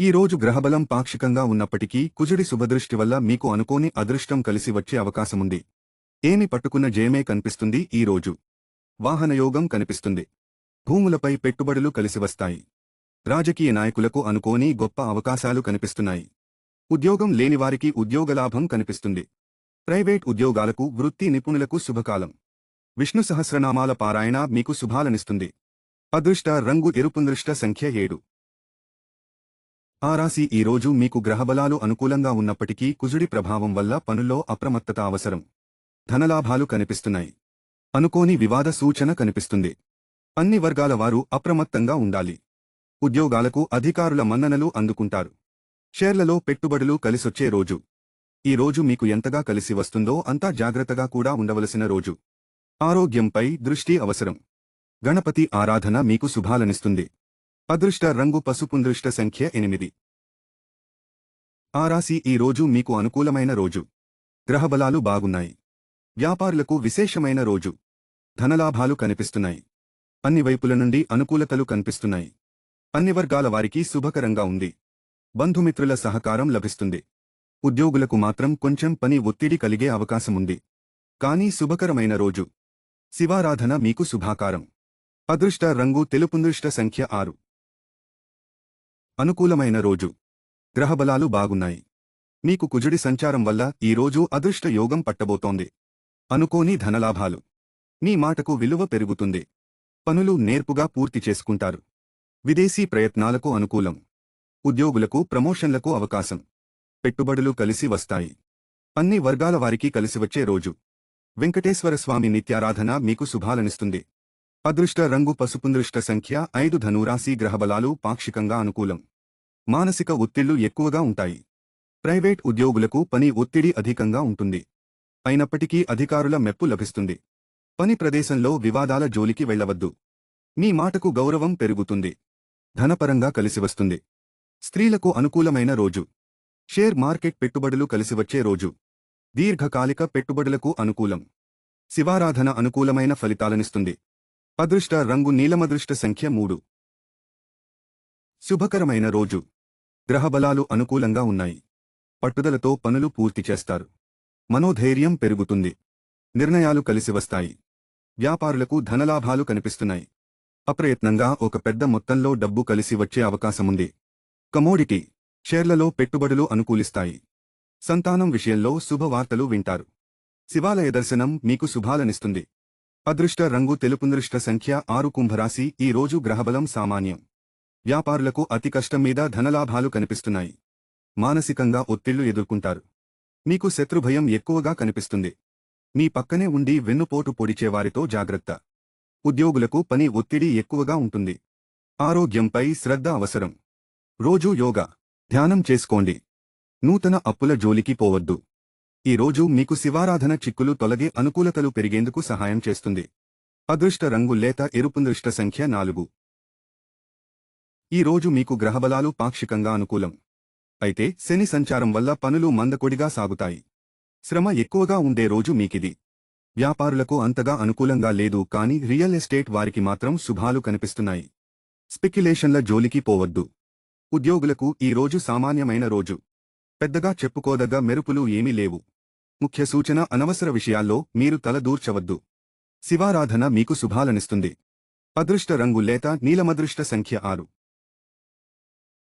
ఈ రోజు గ్రహబలం పాక్షికంగా ఉన్నప్పటికీ కుజుడి శుభదృష్టి వల్ల మీకు అనుకోని అదృష్టం కలిసి వచ్చే అవకాశముంది. ఏమి పట్టుకున్న జయమే కనిపిస్తుంది ఈ రోజు. వాహనయోగం కనిపిస్తుంది. భూములపై పెట్టుబడులు కలిసివస్తాయి రాజకీయ నాయకులకు అనుకోని గొప్ప అవకాశాలు కనిపిస్తున్నాయి. ఉద్యోగం లేనివారికి ఉద్యోగలాభం కనిపిస్తుంది. ప్రైవేట్ ఉద్యోగాలకు వృత్తి నిపుణులకు శుభకాలం. విష్ణు సహస్రనామాల పారాయణ మీకు శుభాలనిస్తుంది. అదృష్ట రంగు ఎరుపుదృష్ట సంఖ్య ఏడు. ఆ రాశి ఈ రోజు మీకు గ్రహబలాలు అనుకూలంగా ఉన్నప్పటికీ కుజుడి ప్రభావం వల్ల పనుల్లో అప్రమత్తత అవసరం. ధనలాభాలు కనిపిస్తున్నాయి. అనుకోని వివాద సూచన కనిపిస్తుంది. అన్ని వర్గాల వారు అప్రమత్తంగా ఉండాలి. ఉద్యోగాలకు అధికారుల మన్ననలు అందుకుంటారు. షేర్లలో పెట్టుబడులు కలిసొచ్చే రోజు. ఈ రోజు మీకు ఎంతగా కలిసి వస్తుందో అంతా జాగ్రత్తగా కూడా ఉండవలసిన రోజు. ఆరోగ్యంపై దృష్టి అవసరం. గణపతి ఆరాధన మీకు శుభాలనిస్తుంది. అదృష్ట రంగు పసుపుందృష్ట సంఖ్య ఎనిమిది. ఆ రాశి ఈ రోజు మీకు అనుకూలమైన రోజు. గ్రహబలాలు బాగున్నాయి. వ్యాపారులకు విశేషమైన రోజు. ధనలాభాలు కనిపిస్తున్నాయి. అన్ని వైపుల నుండి అనుకూలతలు కనిపిస్తున్నాయి. అన్ని వర్గాల వారికి శుభకరంగా ఉంది. బంధుమిత్రుల సహకారం లభిస్తుంది. ఉద్యోగులకు మాత్రం కొంచెం పని ఒత్తిడి కలిగే అవకాశముంది కానీ శుభకరమైన రోజు. శివారాధన మీకు శుభాకారం. అదృష్ట రంగు తెలుపుందృష్ట సంఖ్య ఆరు. అనుకూలమైన రోజు. గ్రహబలాలు బాగున్నాయి. మీకు కుజుడి సంచారం వల్ల ఈ రోజు అదృష్ట యోగం పట్టబోతోంది. అనుకోని ధనలాభాలు. మీ మాటకు విలువ పెరుగుతుంది. పనులు నేర్పుగా పూర్తి చేసుకుంటారు. విదేశీ ప్రయత్నాలకు అనుకూలం. ఉద్యోగులకు ప్రమోషన్లకు అవకాశం. పెట్టుబడులు కలిసి వస్తాయి. అన్ని వర్గాల వారికి కలిసివచ్చే రోజు. వెంకటేశ్వర స్వామి నిత్యారాధన మీకు శుభాలనిస్తుంది. అదృష్ట రంగు పసుపుందృష్ట సంఖ్య ఐదు ధనురాశి గ్రహబలాలు పాక్షికంగా అనుకూలం. మానసిక ఒత్తిళ్ళు ఎక్కువగా ఉంటాయి. ప్రైవేట్ ఉద్యోగులకు పని ఒత్తిడి అధికంగా ఉంటుంది. అయినప్పటికీ అధికారుల మెప్పు లభిస్తుంది. పని ప్రదేశంలో వివాదాల జోలికి వెళ్ళవద్దు మీ మాటకు గౌరవం పెరుగుతుంది. ధనపరంగా కలిసివస్తుంది స్త్రీలకు అనుకూలమైన రోజు. షేర్ మార్కెట్ పెట్టుబడులు కలిసివచ్చే రోజు. దీర్ఘకాలిక పెట్టుబడులకు అనుకూలం. శివారాధన అనుకూలమైన ఫలితాలనిస్తుంది. అదృష్ట రంగు నీలమదృష్ట సంఖ్య మూడు. శుభకరమైన రోజు. గ్రహబలాలు అనుకూలంగా ఉన్నాయి. పట్టుదలతో పనులు పూర్తి చేస్తారు. మనోధైర్యం పెరుగుతుంది. నిర్ణయాలు కలిసి వస్తాయి. వ్యాపారులకు ధనలాభాలు కనిపిస్తున్నాయి. అప్రయత్నంగా ఒక పెద్ద మొత్తంలో డబ్బు కలిసి వచ్చే అవకాశముంది. కమోడిటీ. షేర్లలో పెట్టుబడులు అనుకూలిస్తాయి. సంతానం విషయంలో శుభవార్తలు వింటారు. శివాలయ దర్శనం మీకు శుభాలనిస్తుంది. అదృష్ట రంగు తెలుపుదృష్ట సంఖ్య ఆరు కుంభరాశి ఈ రోజు గ్రహబలం సామాన్యం. వ్యాపారులకు అతి కష్టం మీద ధనలాభాలు కనిపిస్తున్నాయి. మానసికంగా ఒత్తిళ్ళు ఎదుర్కొంటారు. మీకు శత్రుభయం ఎక్కువగా కనిపిస్తుంది. మీ పక్కనే ఉండి వెన్నుపోటు పొడిచేవారితో జాగ్రత్త. ఉద్యోగులకు పని ఒత్తిడి ఎక్కువగా ఉంటుంది. ఆరోగ్యంపై శ్రద్ధ అవసరం. రోజూ యోగా. ధ్యానం చేసుకోండి. నూతన అప్పుల జోలికి పోవద్దు. ఈ రోజు మీకు శివారాధన చిక్కులు తొలగే అనుకూలతలు పెరిగేందుకు సహాయం చేస్తుంది. అదృష్ట రంగు లేత ఎరుపుదృష్ట సంఖ్య నాలుగు. ఈ రోజు మీకు గ్రహబలాలు పాక్షికంగా అనుకూలం. అయితే శని సంచారం వల్ల పనులు మందకొడిగా సాగుతాయి. శ్రమ ఎక్కువగా ఉండే రోజు మీకిది. వ్యాపారులకు అంతగా అనుకూలంగా లేదు కానీ రియల్ ఎస్టేట్ వారికి మాత్రం శుభాలు కనిపిస్తున్నాయి. స్పెక్యులేషన్ల జోలికి పోవద్దు. ఉద్యోగులకు ఈ రోజు సామాన్యమైన రోజు. పెద్దగా చెప్పుకోదగ్గ మెరుపులు ఏమీ లేవు. ముఖ్య సూచన అనవసర విషయాల్లో మీరు తలదూర్చవద్దు శివారాధన మీకు శుభాలనిస్తుంది. అదృష్ట రంగు లేత నీలమదృష్ట సంఖ్య ఆరు.